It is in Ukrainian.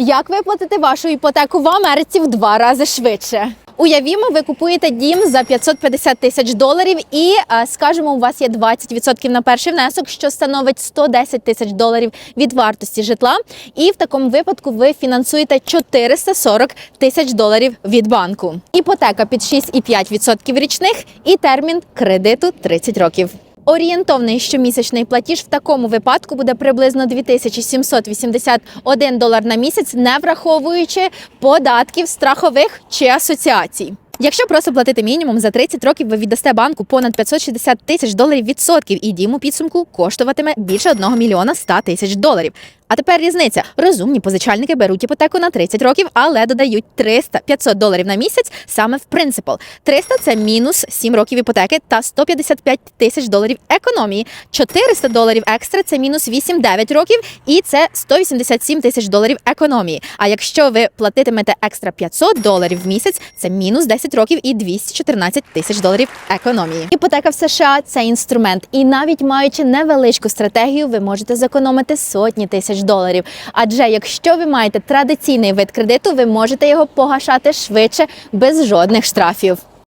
Як виплатити вашу іпотеку в Америці в два рази швидше? Уявімо, ви купуєте дім за 550 тисяч доларів, і е, скажімо, у вас є 20% на перший внесок, що становить 110 тисяч доларів від вартості житла. І в такому випадку ви фінансуєте 440 тисяч доларів від банку. Іпотека під 6,5% річних і термін кредиту 30 років. Орієнтовний щомісячний платіж в такому випадку буде приблизно 2781 долар на місяць, не враховуючи податків страхових чи асоціацій. Якщо просто платити мінімум за 30 років, ви віддасте банку понад 560 тисяч доларів відсотків, і дім у підсумку коштуватиме більше 1 мільйона 100 тисяч доларів. А тепер різниця. Розумні позичальники беруть іпотеку на 30 років, але додають 300-500 доларів на місяць саме в принципал. 300 – це мінус 7 років іпотеки та 155 тисяч доларів економії. 400 доларів екстра – це мінус 8-9 років, і це 187 тисяч доларів економії. А якщо ви платитимете екстра 500 доларів в місяць, це мінус 10 років і 214 тисяч доларів економії. Іпотека в США це інструмент, і навіть маючи невеличку стратегію, ви можете зекономити сотні тисяч доларів. Адже якщо ви маєте традиційний вид кредиту, ви можете його погашати швидше без жодних штрафів.